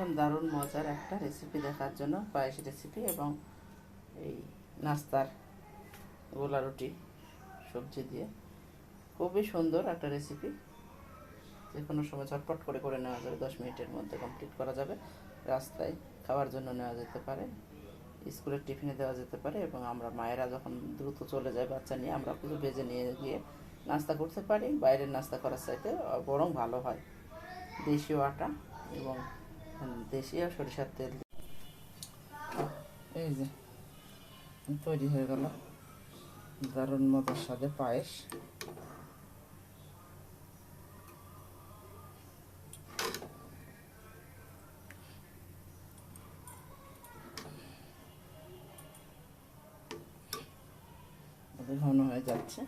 এখন দারুণ মজার একটা রেসিপি দেখার জন্য পায়েস রেসিপি এবং এই নাস্তার গোলা রুটি সবজি দিয়ে। খুবই সুন্দর একটা রেসিপি যে কোনো সময় ঝটপট করে করে নেওয়া যাবে, দশ মিনিটের মধ্যে কমপ্লিট করা যাবে। রাস্তায় খাওয়ার জন্য নেওয়া যেতে পারে, স্কুলের টিফিনে দেওয়া যেতে পারে এবং আমরা মায়েরা যখন দ্রুত চলে যায় বাচ্চা নিয়ে, আমরা কিছু ভেজে নিয়ে গিয়ে নাস্তা করতে পারি। বাইরের নাস্তা করার চাইতে বরং ভালো হয়। দেশীয় আটা এবং দেশীয় সরিষার তেল এই যে, তৈরি হয়ে গেল। দারুণ মজার সাথে পায়েস। ঘন হয়ে যাচ্ছে।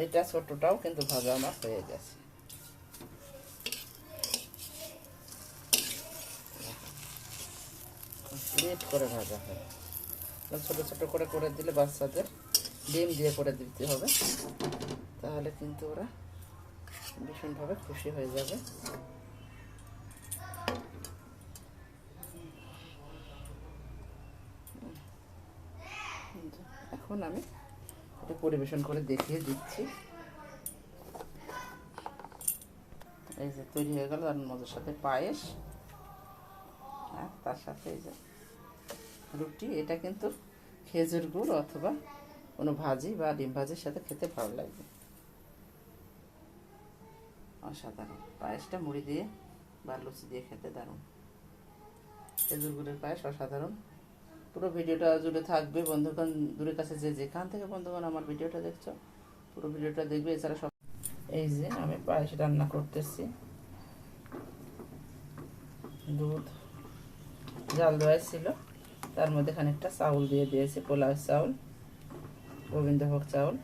এইটা ছোটটাও কিন্তু ভাজা আমার হয়ে গেছে। লেট করে ভাজা হয়। ছোট ছোট করে করে দিলে বাচ্চাদের ডিম দিয়ে করে দিতে হবে। তাহলে কিন্তু ওরা ভীষণভাবে খুশি হয়ে যাবে। এখন আমি এটা পরিবেশন করে দেখিয়ে দিচ্ছি। এই যে তৈরি হয়ে গেল আর মজার সাথে পায়েস। আর তার সাথে এই যে রুটি, এটা কিন্তু খেজুর গুড় অথবা কোনো ভাজি বা ডিম ভাজির সাথে খেতে ভালো লাগবে অসাধারণ। পায়েসটা মুড়ি দিয়ে বা লুচি দিয়ে খেতে দারুণ। খেজুর গুড়ের পায়েস অসাধারণ। পুরো ভিডিওটা জুড়ে থাকবে। বন্ধুগণ, দূরের কাছে যে যেখান থেকে বন্ধুগণ আমার ভিডিওটা দেখছ, পুরো ভিডিওটা দেখবে। এছাড়া সব এই যে আমি পায়েস রান্না করতেছি। দুধ, জাল দেওয়া ছিল। তার মধ্যে খানিকটা চাউল দিয়ে দিয়েছি পোলাও চাউল, গোবিন্দভোগ চাউল।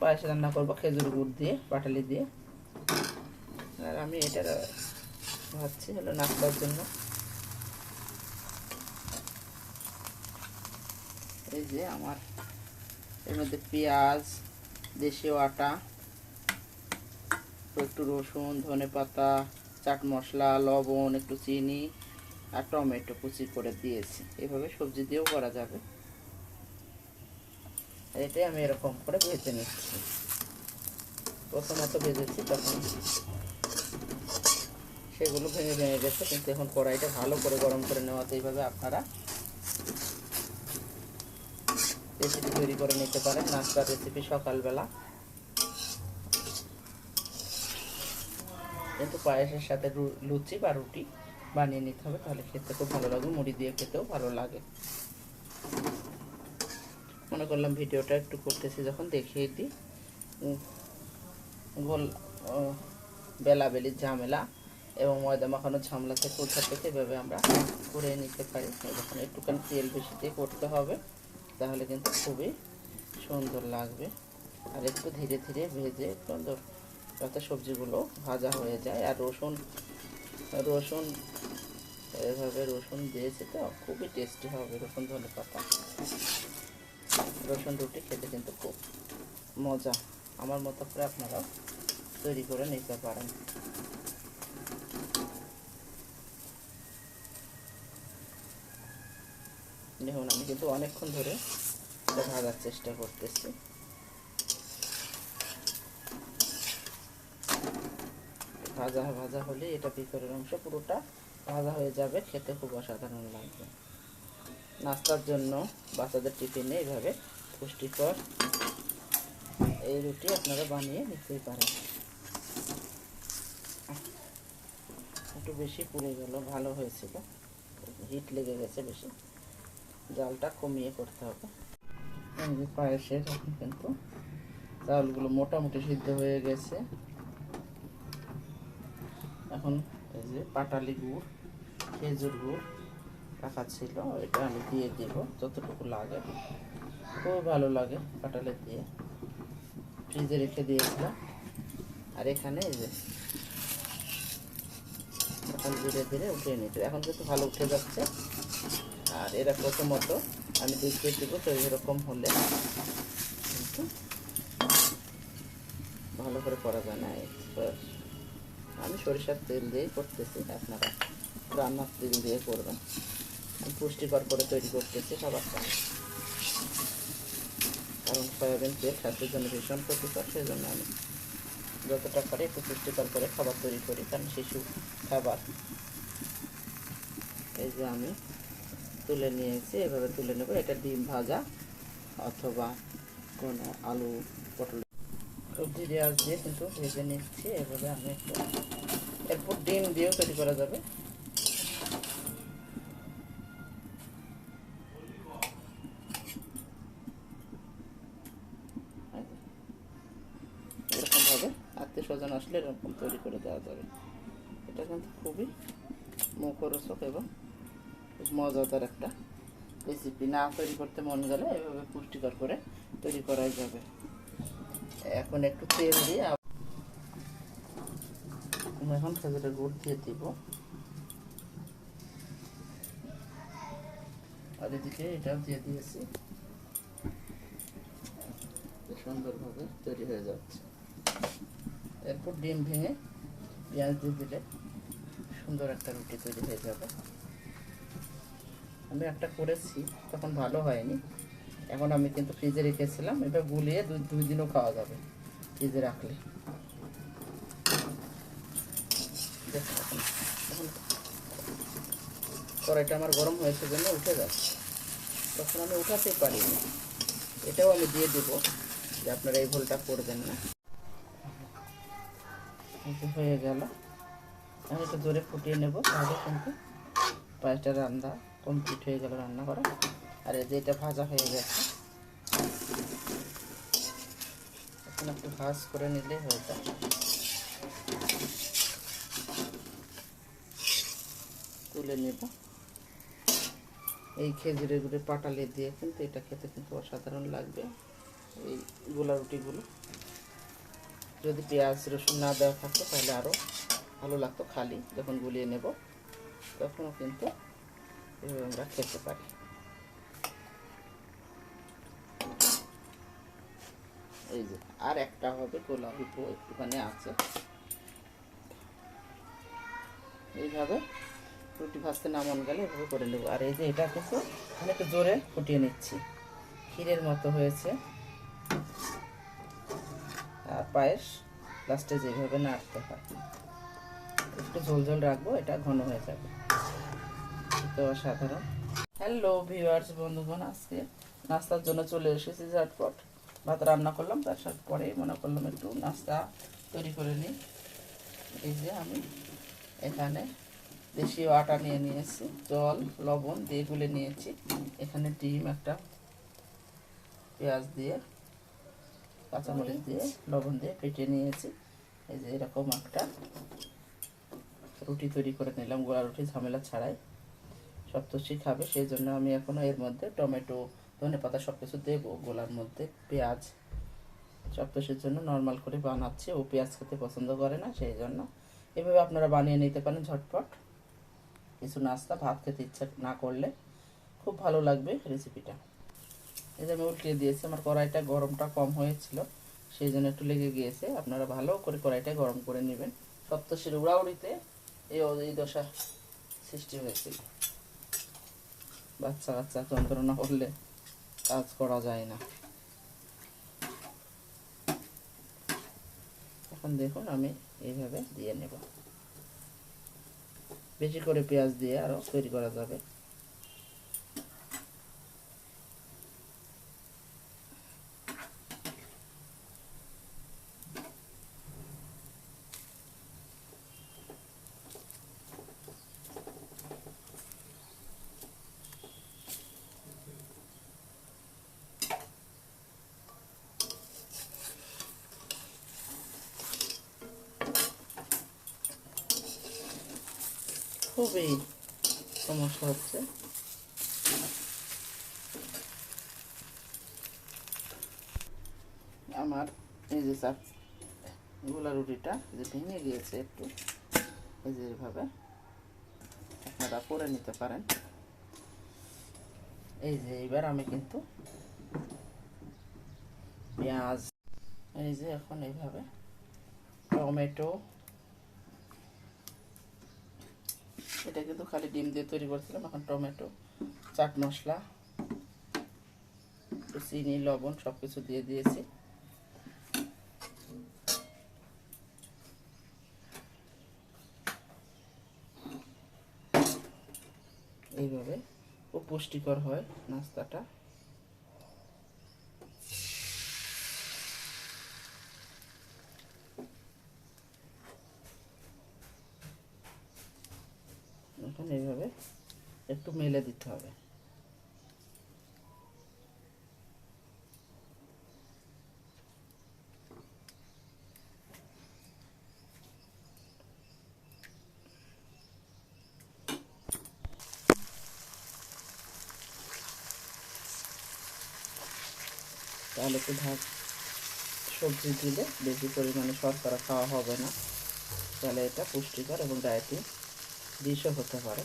পায়েস রান্না করব খেজুর গুড় দিয়ে, পাটালি দিয়ে। আর আমি এটা ভাবছি হলো নাস্তার জন্য। এই যে আমার, এর মধ্যে পেঁয়াজ, দেশীয় আটা, একটু রসুন ধনে পাতা চাট মশলা, লবণ, একটু চিনি। আর টমেটো কুচি করে দিয়েছি। এভাবে সবজি দিয়েও করা যাবে। এটাই আমি এরকম করে ভেজে নিচ্ছি। প্রথমত ভেজেছি তখন সেগুলো ভেঙে ভেঙে গেছে, কিন্তু এখন কড়াইটা ভালো করে গরম করে নেওয়াতে এইভাবে আপনারা রেসিপি তৈরি করে নিতে পারেন, নাস্তার রেসিপি সকালবেলা। কিন্তু পায়েসের সাথে লুচি বা রুটি বানিয়ে নিতে হবে, তাহলে খেতে খুব ভালো লাগবে, মুড়ি দিয়ে খেতেও ভালো লাগে। মনে করলাম ভিডিওটা একটু করতেছি, যখন দেখিয়ে দিই। গোল বেলাবেলির ঝামেলা এবং ময়দা মাখানোর ঝামেলা থেকে কোথা থেকে এভাবে আমরা করে নিতে পারি। যখন একটুখানি তেল বেশি দিয়ে করতে হবে, তাহলে কিন্তু খুবই সুন্দর লাগবে। আর একটু ধীরে ধীরে ভেজে সুন্দর যাতে সবজিগুলো ভাজা হয়ে যায়। আর রসুন রসুন এভাবে রসুন দিয়েছে তো, খুবই টেস্টি হবে রসুন ধনে পাতা। রসুন রুটি খেতে কিন্তু খুব মজা। আমার মতো করে আপনারাও তৈরি করে নিতে পারেন। দেখুন, আমি কিন্তু অনেকক্ষণ ধরে ভাজার চেষ্টা করতেছি। ভাজা ভাজা হলে এটা ভিতরের অংশ পুরোটা ভাজা হয়ে যাবে, খেতে খুব অসাধারণ লাগবে। নাস্তার জন্য বাচ্চাদের টিফিনে এইভাবে পুষ্টিকর এই রুটি আপনারা বানিয়ে নিতেই পারেন। একটু বেশি পুড়ে গেল, ভালো হয়েছিল। হিট লেগে গেছে বেশি। জালটা কমিয়ে করতে হবে। পায়েসের এখন কিন্তু চাউলগুলো মোটামুটি সিদ্ধ হয়ে গেছে। এখন এই যে পাটালি গুড়। খেজুর গুড় রাখা ছিল, এটা আমি দিয়ে দেব, যতটুকু লাগে। খুব ভালো লাগে পাটালি দিয়ে। ফ্রিজে রেখে দিয়েছিলাম। আর এখানে এই যে এখন ধীরে ধীরে উঠিয়ে নিতে এখন কিন্তু ভালো উঠে যাচ্ছে। আর এরা প্রথমত আমি দেখিয়ে দেবো তো এরকম হলে। কিন্তু ভালো করে করা যায় না। আমি সরিষার তেল দিয়েই করতেছি, আপনারা রান্নার তেল দিয়ে করবেন পুষ্টিকর করে তৈরি করতেছি খাবারটা কারণ সয়াবিন তেল স্বাস্থ্যের জন্য ভীষণ ক্ষতিকর সেই জন্য আমি যতটা পারি একটু পুষ্টিকর করে খাবার তৈরি করি, কারণ শিশু খাবার। এই যে আমি তুলে নিয়েছি, এভাবে তুলে নেব। এটা ডিম ভাজা অথবা কোনো আলু পটল। সবজি পেঁয়াজ দিয়ে কিন্তু ভেজে নিচ্ছি। এভাবে আমি একটু এরপর ডিম দিয়েও তৈরি করা যাবে। স্বজন আসলে এরকম তৈরি করে দেওয়া যাবে। এটা কিন্তু খুবই মুখরোচক এবং মজাদার একটা রেসিপি না তৈরি করতে মন গেলে এভাবে পুষ্টিকর করে তৈরি করাই যাবে। এখন একটু তেল দিয়ে এখন খেজুরের গুড় দিয়ে দিব। আর এদিকে এটাও দিয়ে দিয়েছি। সুন্দরভাবে তৈরি হয়ে যাচ্ছে। এরপর ডিম ভেঙে পেঁয়াজ দিয়ে দিলে সুন্দর একটা রুটি তৈরি হয়ে যাবে। আমি একটা করেছি, তখন ভালো হয়নি। এখন আমি কিন্তু ফ্রিজে রেখেছিলাম এটা গুলিয়ে দুই দুই দিনও খাওয়া যাবে ফ্রিজে রাখলে। কড়াইটা আমার গরম হয়েছে জন্য উঠে যাচ্ছে। তখন আমি উঠাতেই পারিনি। এটাও আমি দিয়ে দেবো, যে আপনারা এই ভুলটা করবেন না। হয়ে গেল। আমি একটু জোরে ফুটিয়ে নেব, তাহলে কিন্তু পায়েসটা রান্না কমপ্লিট হয়ে গেল রান্না করা। আর এই যে এটা ভাজা হয়ে গেছে। এখন একটু ভাজ করে নিলে হয়ে যায় তুলে নেব। এই খেজুরের গুড়ে পাটালি দিয়ে কিন্তু এটা খেতে কিন্তু অসাধারণ লাগবে, এই গোলা রুটিগুলো। যদি পেঁয়াজ, রসুন না দেওয়া থাকতো, তাহলে আরও ভালো লাগতো খালি। যখন গুলিয়ে নেব, তখনও কিন্তু এভাবে আমরা খেতে পারি। এই যে, আর একটা হবে গোলা অল্প একটুখানি আছে। এইভাবে রুটি ভাজতে না মন গেলে এভাবে করে নেব। আর এই যে এটা কিন্তু একটু জোরে ফুটিয়ে নিচ্ছি। ক্ষীরের মতো হয়েছে। পায়েস লাস্টে যেভাবে নাড়তে হয়। একটু ঝোল ঝোল রাখব, এটা ঘন হয়ে যাবে। তো অসাধারণ। হ্যালো ভিউয়ার্স বন্ধুগণ, আজকে নাস্তার জন্য চলে এসেছি ঝটপট। ভাত রান্না করলাম, তার সাথে পরে মনে করলাম একটু নাস্তা তৈরি করে নিই। এই যে আমি এখানে দেশীয় আটা নিয়ে নিয়েছি, জল, লবণ দিয়ে গুলে নিয়েছি। এখানে ডিম, একটা পেঁয়াজ দিয়ে কাঁচামরিচ দিয়ে, লবণ দিয়ে ফেটিয়ে নিয়েছি। এই যে এরকম একটা রুটি তৈরি করে নিলাম, গোড়া রুটি, ঝামেলা ছাড়াই। সব সপ্তর্ষি খাবে, সেই জন্য আমি এখনও এর মধ্যে টমেটো, ধনে পাতা সব কিছু দেবো গোলার মধ্যে, পেঁয়াজ। সপ্তর্ষির জন্য নর্মাল করে বানাচ্ছি, ও পেঁয়াজ খেতে পছন্দ করে না, সেই জন্য। এভাবে আপনারা বানিয়ে নিতে পারেন ঝটপট। কিছু নাস্তা, ভাত খেতে ইচ্ছা না করলে খুব ভালো লাগবে রেসিপিটা। এই যে আমি উল্টিয়ে দিয়েছি, আমার কড়াইটা গরমটা কম হয়েছিল, সেই জন্য একটু লেগে গিয়েছে। আপনারা ভালো করে কড়াইটা গরম করে নেবেন। সপ্তশীর উড়াউড়িতে এই এই দশা সৃষ্টি হয়েছিল বাচ্চা বাচ্চা যন্ত্রণা করলে কাজ করা যায় না। এখন দেখুন, আমি এইভাবে দিয়ে নেব। বেশি করে পেঁয়াজ দিয়ে আরও তৈরি করা যাবে। খুবই সমস্যা হচ্ছে। আমার এই যে চাপ, গোলা রুটিটা যে ভেঙে গিয়েছে একটু, এই যে এভাবে আপনারা করে নিতে পারেন। এই যে এবার আমি কিন্তু পেঁয়াজ, এই যে এখন এইভাবে টমেটো এটা কিন্তু খালি ডিম দিয়ে তৈরি করছিলাম। এখন টমেটো, চাট মশলা চিনি, লবণ সব কিছু দিয়ে দিয়েছি। এইভাবে খুব পুষ্টিকর হয় নাস্তাটা। একটু মেলে দিতে হবে। তাহলে একটু ভাত, সবজি দিলে বেশি পরিমাণে শর্করা খাওয়া হবে না। তাহলে এটা পুষ্টিকর এবং ডায়েটিং, ডিশও হতে পারে।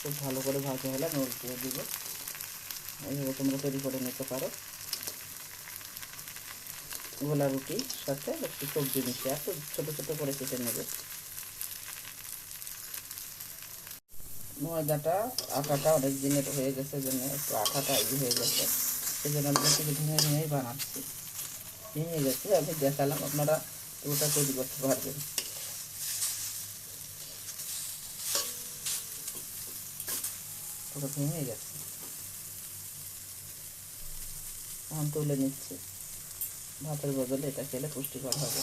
খুব ভালো করে ভাজা হলে আমি উল্টিয়ে দিব। এইভাবে তোমরা তৈরি করে নিতে পারো। গোলা রুটির সাথে একটু সবজি মিশিয়ে একটু ছোটো ছোটো করে কেটে নেবে। ময়দাটা, আটাটা অনেক দিনের হয়ে গেছে জন্য একটু আটাটা ই হয়ে গেছে। সেই জন্য আমি একটু ভেঙে ভেঙেই বানাচ্ছি। ভেঙে গেছে, আমি দেখালাম, আপনারা ওটা তৈরি করতে পারবেন। ওটা ভেঙে গেছে। এখন তুলে নিচ্ছি। ভাতের বদলে এটা খেলে পুষ্টিকর হবে।